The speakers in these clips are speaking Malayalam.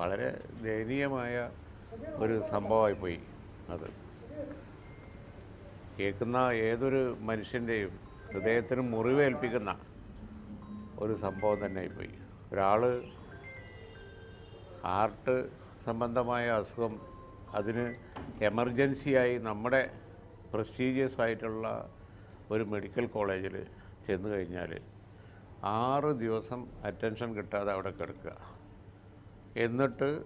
വളരെ ദയനീയമായ ഒരു സംഭവമായി പോയി അത്. കേൾക്കുന്ന ഏതൊരു മനുഷ്യന്റെയും ഹൃദയത്തിന് മുറിവേൽപ്പിക്കുന്ന ഒരു സംഭവം തന്നെ ആയിപ്പോയി ഒരാൾ ഹാർട്ട് സംബന്ധമായ അസുഖം അതിന് എമർജൻസിയായി നമ്മുടെ പ്രസ്റ്റീജിയസ് ആയിട്ടുള്ള ഒരു മെഡിക്കൽ കോളേജിൽ ചെന്ന് കഴിഞ്ഞാൽ ആറ് ദിവസം അറ്റൻഷൻ കിട്ടാതെ അവിടെ കിടക്കുക. എന്നിട്ട്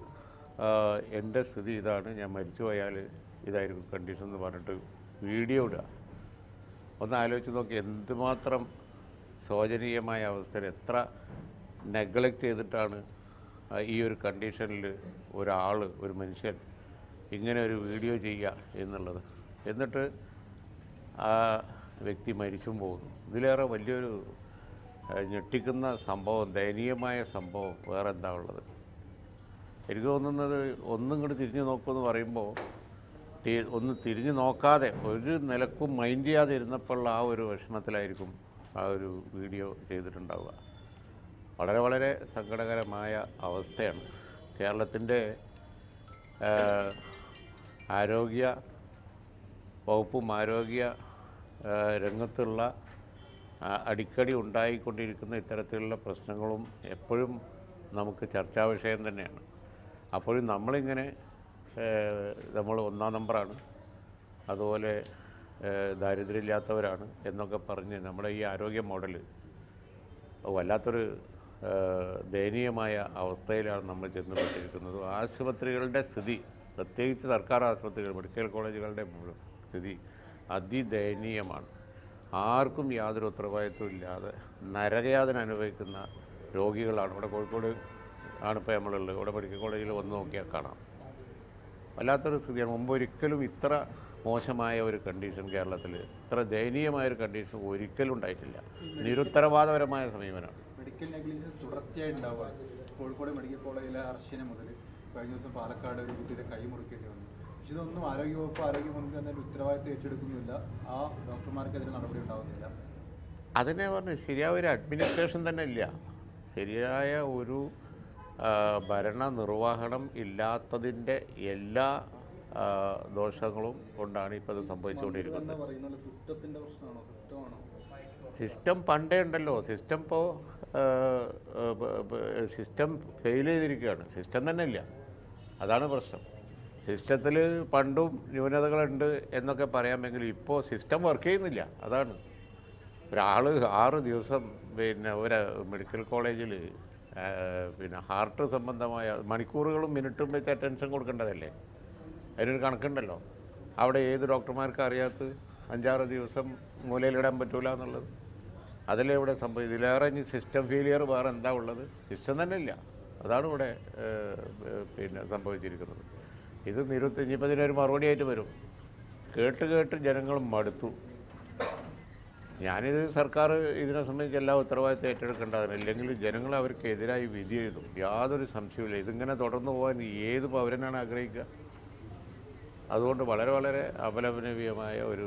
എന്റെ സ്ഥിതി ഇതാണ്. ഞാൻ മരിച്ചു പോയാൽ ഇതായിരിക്കും കണ്ടീഷൻ എന്ന് പറഞ്ഞിട്ട് വീഡിയോ ഇടുക. ഒന്ന് ആലോചിച്ച് നോക്കി എന്തുമാത്രം ശോചനീയമായ അവസ്ഥയിൽ എത്ര നെഗ്ലക്റ്റ് ചെയ്തിട്ടാണ് ഈ ഒരു കണ്ടീഷനിൽ ഒരാൾ ഒരു മനുഷ്യൻ ഇങ്ങനെ ഒരു വീഡിയോ ചെയ്യുക എന്നുള്ളത്. എന്നിട്ട് ആ വ്യക്തി മരിച്ചും പോകുന്നു. ഇതിലേറെ വലിയൊരു ഞെട്ടിക്കുന്ന സംഭവം ദയനീയമായ സംഭവം വേറെ എന്താ ഉള്ളത്? എനിക്ക് തോന്നുന്നത് ഒന്നും കൂടി തിരിഞ്ഞു നോക്കുമെന്ന് പറയുമ്പോൾ ഒന്ന് തിരിഞ്ഞു നോക്കാതെ ഒരു നിലക്കും മൈൻഡ് ചെയ്യാതെ ഇരുന്നപ്പോൾ ആ ഒരു വിഷമത്തിലായിരിക്കും ആ ഒരു വീഡിയോ ചെയ്തിട്ടുണ്ടാവുക. വളരെ വളരെ സങ്കടകരമായ അവസ്ഥയാണ്. കേരളത്തിന്റെ ആരോഗ്യ വകുപ്പും ആരോഗ്യ രംഗത്തുള്ള അടിക്കടി ഉണ്ടായിക്കൊണ്ടിരിക്കുന്ന ഇത്തരത്തിലുള്ള പ്രശ്നങ്ങളും എപ്പോഴും നമുക്ക് ചർച്ചാ വിഷയം തന്നെയാണ്. അപ്പോഴും നമ്മളിങ്ങനെ നമ്മൾ ഒന്നാം നമ്പറാണ്. അതുപോലെ ദാരിദ്ര്യമില്ലാത്തവരാണ് എന്നൊക്കെ പറഞ്ഞ് നമ്മുടെ ഈ ആരോഗ്യ മോഡൽ വല്ലാത്തൊരു ദയനീയമായ അവസ്ഥയിലാണ് നമ്മൾ ചെന്നുപെട്ടിരിക്കുന്നത്. ആശുപത്രികളുടെ സ്ഥിതി പ്രത്യേകിച്ച് സർക്കാർ ആശുപത്രികൾ മെഡിക്കൽ കോളേജുകളുടെ സ്ഥിതി അതിദയനീയമാണ്. ആർക്കും യാതൊരു ഉത്തരവാദിത്വം ഇല്ലാതെ നരകയാതന അനുഭവിക്കുന്ന രോഗികളാണ്. ഇവിടെ കോഴിക്കോട് ആണിപ്പോൾ നമ്മളുള്ളത്. ഇവിടെ മെഡിക്കൽ കോളേജിൽ വന്ന് നോക്കിയാൽ കാണാം. വല്ലാത്തൊരു സ്ഥിതിയാണ്. മുമ്പ് ഒരിക്കലും ഇത്ര മോശമായ ഒരു കണ്ടീഷൻ കേരളത്തിൽ ഇത്ര ദയനീയമായ ഒരു കണ്ടീഷൻ ഒരിക്കലും ഉണ്ടായിട്ടില്ല. നിരുത്തരവാദപരമായ സമീപനമാണ്. മെഡിക്കൽ നെഗ്ലിജൻസ് തുടർച്ചയായി ഉണ്ടാവുക. കോഴിക്കോട് മെഡിക്കൽ കോളേജിലെ അർശന മുതൽ കഴിഞ്ഞ ദിവസം പാലക്കാട് ഒരു കുട്ടിയുടെ കൈ മുറിക്കേണ്ടി വന്നു. പക്ഷെ ഇതൊന്നും ആരോഗ്യവകുപ്പ് ആരോഗ്യമന്ത്രി എന്നതിൽ ഉത്തരവാദിത്തം ഏറ്റെടുക്കുന്നില്ല. ആ ഡോക്ടർമാർക്കെതിരെ നടപടി ഉണ്ടാകുന്നില്ല അതിനെ പറഞ്ഞ് ശരിയായ ഒരു അഡ്മിനിസ്ട്രേഷൻ തന്നെ ഇല്ല. ശരിയായ ഒരു ആ, ഭരണ നിർവഹണം ഇല്ലാത്തതിന്റെ എല്ലാ ദോഷങ്ങളും കൊണ്ടാണ് ഇപ്പോൾ ഇത് സംഭവിച്ചുകൊണ്ടിരിക്കുന്നത് സിസ്റ്റം പണ്ടേ ഉണ്ടല്ലോ. സിസ്റ്റം ഇപ്പോൾ സിസ്റ്റം ഫെയിൽ ചെയ്തിരിക്കുകയാണ്. സിസ്റ്റം തന്നെ ഇല്ല. അതാണ് പ്രശ്നം. സിസ്റ്റത്തിൽ പണ്ടും ന്യൂനതകളുണ്ട് എന്നൊക്കെ പറയാമെങ്കിൽ ഇപ്പോൾ സിസ്റ്റം വർക്ക് ചെയ്യുന്നില്ല. അതാണ്. ഒരാൾ ആറ് ദിവസം പിന്നെ ഒരു മെഡിക്കൽ കോളേജിൽ പിന്നെ ഹാർട്ട് സംബന്ധമായ മണിക്കൂറുകളും മിനിറ്റും വെച്ച് അറ്റൻഷൻ കൊടുക്കേണ്ടതല്ലേ? അതിനൊരു കണക്കുണ്ടല്ലോ. അവിടെ ഏത് ഡോക്ടർമാർക്ക് അറിയാത്ത അഞ്ചാറ് ദിവസം മൂലയിലിടാൻ പറ്റൂല എന്നുള്ളത്. അതല്ലേ ഇവിടെ സംഭവം. ഇതിലേറെ ഇനി സിസ്റ്റം ഫെയിലിയർ വേറെ എന്താ ഉള്ളത്? സിസ്റ്റം തന്നെ ഇല്ല. അതാണ് ഇവിടെ പിന്നെ സംഭവിച്ചിരിക്കുന്നത്. ഇത് നിരുത്തി ഇനിയിപ്പോൾ ഇതിനൊരു മറുപടിയായിട്ട് വരും. കേട്ട് കേട്ട് ജനങ്ങൾ മടുത്തു. ഞാനിത് സർക്കാർ ഇതിനെ സംബന്ധിച്ച് എല്ലാ ഉത്തരവാദിത്തം ഏറ്റെടുക്കേണ്ടതാണ്. അല്ലെങ്കിൽ ജനങ്ങൾ അവർക്കെതിരായി വിധി എഴുതും. യാതൊരു സംശയവുമില്ല. ഇതിങ്ങനെ തുടർന്നു പോകാൻ ഏത് പൗരനാണ് ആഗ്രഹിക്കുക? അതുകൊണ്ട് വളരെ വളരെ അപലപനീയമായ ഒരു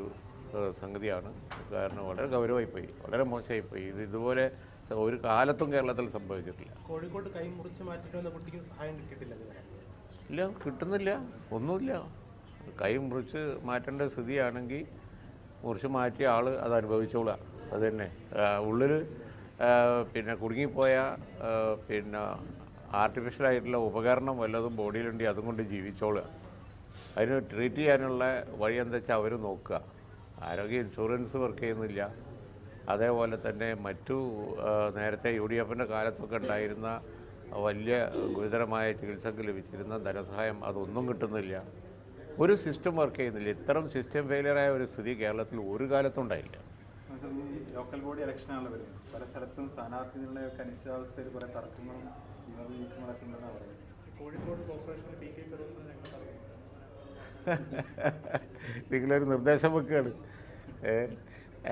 സംഗതിയാണ്. കാരണം വളരെ ഗൗരവമായിപ്പോയി. വളരെ മോശമായിപ്പോയി. ഇത് ഇതുപോലെ ഒരു കാലത്തും കേരളത്തിൽ സംഭവിച്ചിട്ടില്ല. കോഴിക്കോട് കൈ മുറിച്ച് മാറ്റിട്ട് കുട്ടിക്ക് സഹായം കിട്ടിയിട്ടില്ല ഇല്ല കിട്ടുന്നില്ല. ഒന്നുമില്ല. കൈ മുറിച്ച് മാറ്റേണ്ട സ്ഥിതിയാണെങ്കിൽ മുറിച്ച് മാറ്റിയ ആൾ അത് അനുഭവിച്ചോളുക. അത് തന്നെ. ഉള്ളിൽ പിന്നെ കുടുങ്ങിപ്പോയ പിന്നെ ആർട്ടിഫിഷ്യലായിട്ടുള്ള ഉപകരണം വല്ലതും ബോഡിയിലുണ്ടെങ്കിൽ അതും കൊണ്ട് ജീവിച്ചോളുക. അതിന് ട്രീറ്റ് ചെയ്യാനുള്ള വഴി എന്താ വെച്ചാൽ അവർ നോക്കുക. ആരോഗ്യ ഇൻഷുറൻസ് വർക്ക് ചെയ്യുന്നില്ല. അതേപോലെ തന്നെ മറ്റു നേരത്തെ യു ഡി എഫിന്റെ കാലത്തൊക്കെ ഉണ്ടായിരുന്ന വലിയ ഗുരുതരമായ ചികിത്സക്ക് ലഭിച്ചിരുന്ന ധനസഹായം അതൊന്നും കിട്ടുന്നില്ല. ഒരു സിസ്റ്റം വർക്ക് ചെയ്യുന്നില്ല. ഇത്തരം സിസ്റ്റം ഫെയിലിയറായ ഒരു സ്ഥിതി കേരളത്തിൽ ഒരു കാലത്തും ഉണ്ടായില്ല. ലോക്കൽ ബോഡി ഇലക്ഷനാണല്ലോ വരുന്നത്. പല സ്ഥലത്തും സ്ഥാനാർത്ഥി നിർണയമൊക്കെ അനിശ്ചിതാവസ്ഥയിൽ കുറെ തർക്കങ്ങളും വിമർശനങ്ങളൊക്കെ ഉണ്ടെന്നാണ് പറയുന്നത്. കോഴിക്കോട് കോർപ്പറേഷനിൽ പി കെ ഫിറോസ് ഞങ്ങൾ പറയുന്നത് നിങ്ങളൊരു നിർദ്ദേശം വെക്കുകയാണ്.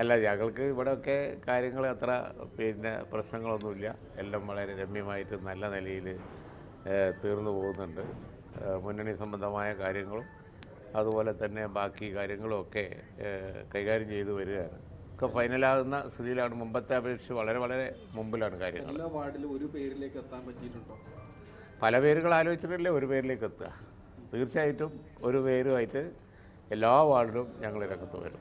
അല്ല ഞങ്ങൾക്ക് ഇവിടെയൊക്കെ കാര്യങ്ങൾ അത്ര പിന്നെ പ്രശ്നങ്ങളൊന്നുമില്ല. എല്ലാം വളരെ രമ്യമായിട്ട് നല്ല നിലയിൽ തീർന്നു പോകുന്നുണ്ട്. മുന്നണി സംബന്ധമായ കാര്യങ്ങളും അതുപോലെ തന്നെ ബാക്കി കാര്യങ്ങളൊക്കെ കൈകാര്യം ചെയ്തു വരികയാണ്. ഒക്കെ ഫൈനലാകുന്ന സ്ഥിതിയിലാണ്. മുമ്പത്തെ അപേക്ഷിച്ച് വളരെ വളരെ മുമ്പിലാണ് കാര്യങ്ങൾ. എല്ലാ വാർഡിലും ഒരു പേരിലേക്ക് എത്താൻ പറ്റിയിട്ടുണ്ടോ? പല പേരുകൾ ആലോചിച്ചിട്ടല്ലേ? ഒരു പേരിലേക്ക് എത്തുക. തീർച്ചയായിട്ടും ഒരു പേരുമായിട്ട് എല്ലാ വാർഡിലും ഞങ്ങൾ രംഗത്ത് വരും.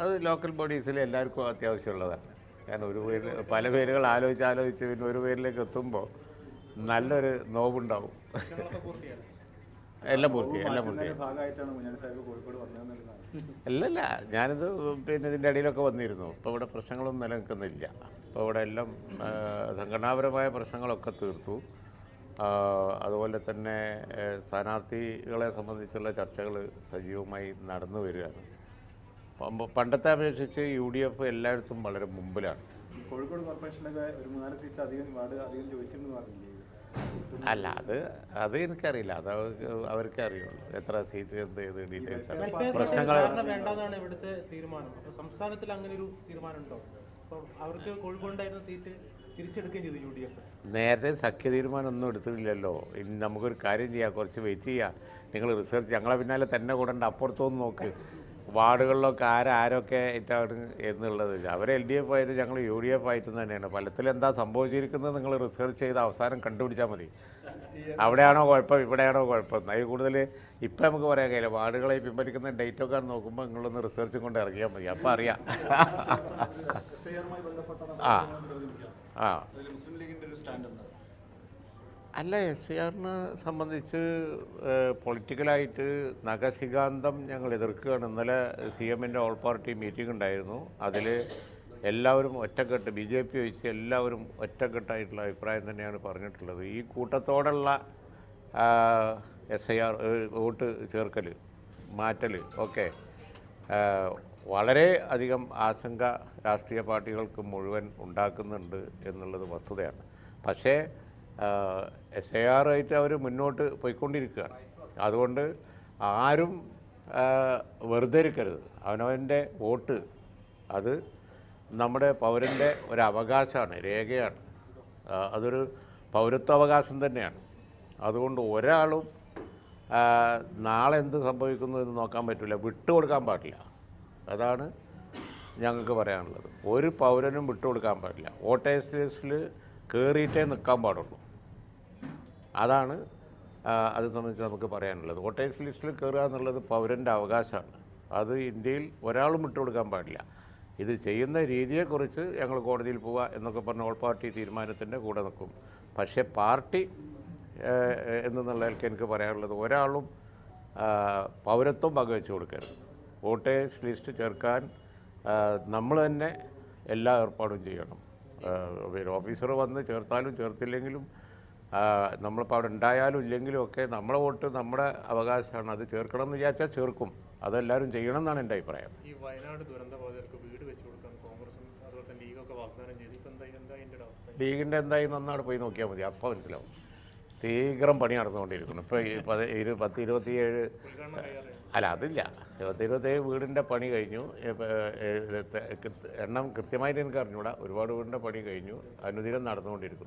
അത് ലോക്കൽ ബോഡീസിൽ എല്ലാവർക്കും അത്യാവശ്യമുള്ളതാണ്. കാരണം ഒരു പേര് പല പേരുകൾ ആലോചിച്ച് ആലോചിച്ച് പിന്നെ ഒരു പേരിലേക്ക് എത്തുമ്പോൾ നല്ലൊരു നോവുണ്ടാവും. എല്ലാം പൂർത്തി എല്ലാം പൂർത്തി. മാറ്റുന്നതിന്റെ ഭാഗമായിട്ടാണ് മുന്നണി സാഹിബ് കോഴിക്കോട് വന്നതെന്നുള്ളതാണ് അല്ലല്ല ഞാനിത് പിന്നെ ഇതിന്റെ ഇടയിലൊക്കെ വന്നിരുന്നു. ഇപ്പോൾ ഇവിടെ പ്രശ്നങ്ങളൊന്നും നിലനിൽക്കുന്നില്ല. ഇപ്പോൾ ഇവിടെ എല്ലാം സംഘടനാപരമായ പ്രശ്നങ്ങളൊക്കെ തീർത്തു. അതുപോലെ തന്നെ സ്ഥാനാർത്ഥികളെ സംബന്ധിച്ചുള്ള ചർച്ചകൾ സജീവമായി നടന്നു വരികയാണ്. പണ്ടത്തെ അപേക്ഷിച്ച് യു ഡി എഫ് എല്ലായിടത്തും വളരെ മുമ്പിലാണ്. കോഴിക്കോട് കോർപ്പറേഷനിലൊക്കെ ഒരു മൂന്നാൽ സീറ്റ് അധികം വാർഡ് അധികം ചോദിച്ചിരുന്നു പറഞ്ഞില്ലേ? അല്ല അത് അത് എനിക്കറിയില്ല. അത് അവർക്ക് അവർക്കേ അറിയുള്ളൂ. എത്ര സീറ്റ് എന്ത് ചെയ്ത് ഡീറ്റെയിൽസ് പ്രശ്നങ്ങൾ വേണ്ടതാണ് ഇവിടുത്തെ തീരുമാനം. സംസ്ഥാനത്തിൽ അങ്ങനെ ഒരു തീരുമാനം ഉണ്ടോ അവർക്ക് കോഴിക്കോണ്ടായിരുന്ന സീറ്റ് തിരിച്ചെടുക്കുകയും ചെയ്തു യു ഡി എഫ് നേരത്തെ സഖ്യ തീരുമാനം ഒന്നും എടുത്തിട്ടില്ലല്ലോ. ഇനി നമുക്കൊരു കാര്യം ചെയ്യാം. കുറച്ച് വെയിറ്റ് ചെയ്യാം. നിങ്ങൾ റിസർച്ച് ഞങ്ങളെ പിന്നാലെ തന്നെ കൂടണ്ട. അപ്പുറത്തൊന്ന് നോക്ക്. വാർഡുകളിലൊക്കെ ആരാരൊക്കെ ആയിട്ടാണ് എന്നുള്ളത് അവർ എൽ ഡി എഫ് ആയിട്ട് ഞങ്ങൾ യു ഡി എഫ് ആയിട്ടും തന്നെയാണ്. ഫലത്തിൽ എന്താ സംഭവിച്ചിരിക്കുന്നത് നിങ്ങൾ റിസർച്ച് ചെയ്ത് അവസാനം കണ്ടുപിടിച്ചാൽ മതി. അവിടെയാണോ കുഴപ്പം? ഇവിടെയാണോ കുഴപ്പം? അതിൽ കൂടുതൽ ഇപ്പം നമുക്ക് പറയാൻ കഴിയില്ല. വാർഡുകളെ പിൻവലിക്കുന്ന ഡേറ്റൊക്കെ നോക്കുമ്പോൾ നിങ്ങളൊന്ന് റിസർച്ചും കൊണ്ട് ഇറങ്ങിയാൽ മതി. അപ്പം അറിയാം. ആ. ആ മുസ്ലിം ലീഗിന്റെ ഒരു സ്റ്റാൻഡ് എന്താ അല്ല എസ് സി ആറിനെ സംബന്ധിച്ച് പൊളിറ്റിക്കലായിട്ട് ഞങ്ങൾ എതിർക്കുകയാണ്. ഇന്നലെ സി എമ്മിന്റെ ഓൾ പാർട്ടി മീറ്റിംഗ് ഉണ്ടായിരുന്നു. അതിൽ എല്ലാവരും ഒറ്റക്കെട്ട് ബി ജെ പി ഒഴിച്ച് എല്ലാവരും ഒറ്റക്കെട്ടായിട്ടുള്ള അഭിപ്രായം തന്നെയാണ് പറഞ്ഞിട്ടുള്ളത്. ഈ കൂട്ടത്തോടുള്ള എസ് ഐ ആർ വോട്ട് ചേർക്കൽ മാറ്റൽ ഒക്കെ വളരെ അധികം ആശങ്ക രാഷ്ട്രീയ പാർട്ടികൾക്ക് മുഴുവൻ ഉണ്ടാക്കുന്നുണ്ട് എന്നുള്ളത് വസ്തുതയാണ്. പക്ഷേ എസ് എ ആയിട്ട് അവർ മുന്നോട്ട് പോയിക്കൊണ്ടിരിക്കുകയാണ്. അതുകൊണ്ട് ആരും വെറുതെ ഇരിക്കരുത് അവനവന്റെ വോട്ട് അത് നമ്മുടെ പൗരന്റെ ഒരു അവകാശമാണ് രേഖയാണ്. അതൊരു പൗരത്വാവകാശം തന്നെയാണ്. അതുകൊണ്ട് ഒരാളും നാളെ എന്ത് സംഭവിക്കുന്നു എന്ന് നോക്കാൻ പറ്റില്ല വിട്ടുകൊടുക്കാൻ പാടില്ല. അതാണ് ഞങ്ങൾക്ക് പറയാനുള്ളത്. ഒരു പൗരനും വിട്ടുകൊടുക്കാൻ പാടില്ല. വോട്ടേഴ്സ് ലിസ്റ്റിൽ കയറിയിട്ടേ നിൽക്കാൻ പാടുള്ളൂ. അതാണ് അത് സംബന്ധിച്ച് നമുക്ക് പറയാനുള്ളത്. വോട്ടേഴ്സ് ലിസ്റ്റിൽ കയറുക എന്നുള്ളത് പൗരന്റെ അവകാശമാണ്. അത് ഇന്ത്യയിൽ ഒരാളും വിട്ടുകൊടുക്കാൻ പാടില്ല. ഇത് ചെയ്യുന്ന രീതിയെക്കുറിച്ച് ഞങ്ങൾ കോടതിയിൽ പോവുക എന്നൊക്കെ പറഞ്ഞ ഓൾ പാർട്ടി തീരുമാനത്തിന്റെ കൂടെ നിൽക്കും. പക്ഷേ പാർട്ടി എന്നുള്ളതിലേക്ക് എനിക്ക് പറയാനുള്ളത് ഒരാളും പൗരത്വം പങ്കുവെച്ച് കൊടുക്കരുത്. വോട്ടേഴ്സ് ലിസ്റ്റ് ചേർക്കാൻ നമ്മൾ തന്നെ എല്ലാ ഏർപ്പാടും ചെയ്യണം. ഓഫീസർ വന്ന് ചേർത്താലും ചേർത്തില്ലെങ്കിലും നമ്മളിപ്പോൾ അവിടെ ഉണ്ടായാലും ഇല്ലെങ്കിലും ഒക്കെ നമ്മളെ വോട്ട് നമ്മുടെ അവകാശമാണ്. അത് ചേർക്കണം എന്ന് വിചാരിച്ചാൽ ചേർക്കും. അതെല്ലാവരും ചെയ്യണം എന്നാണ് എന്റെ അഭിപ്രായം. ഈ വയനാട് ദുരന്ത ബാധിതർക്ക് വീട് വെച്ച് കൊടുക്കാൻ കോൺഗ്രസും അതുപോലെ തന്നെ ലീഗൊക്കെ വാഗ്ദാനം ചെയ്തു ഇപ്പം എന്തായി? എന്താ എന്റെ അവസ്ഥ? ലീഗിന്റെ എന്തായി? നന്നായിട്ട് പോയി നോക്കിയാൽ മതി. അപ്പോൾ മനസ്സിലാവും. തീവ്രം പണി നടന്നുകൊണ്ടിരിക്കുന്നു. ഇപ്പോൾ ഇരു പത്ത് ഇരുപത്തിയേഴ് അല്ല അതില്ല. പത്ത് ഇരുപത്തേഴ് വീടിന്റെ പണി കഴിഞ്ഞു. എണ്ണം കൃത്യമായിട്ട് എനിക്ക് അറിഞ്ഞൂടാ. ഒരുപാട് വീടിന്റെ പണി കഴിഞ്ഞു. അനുദിനം നടന്നുകൊണ്ടിരിക്കുന്നു.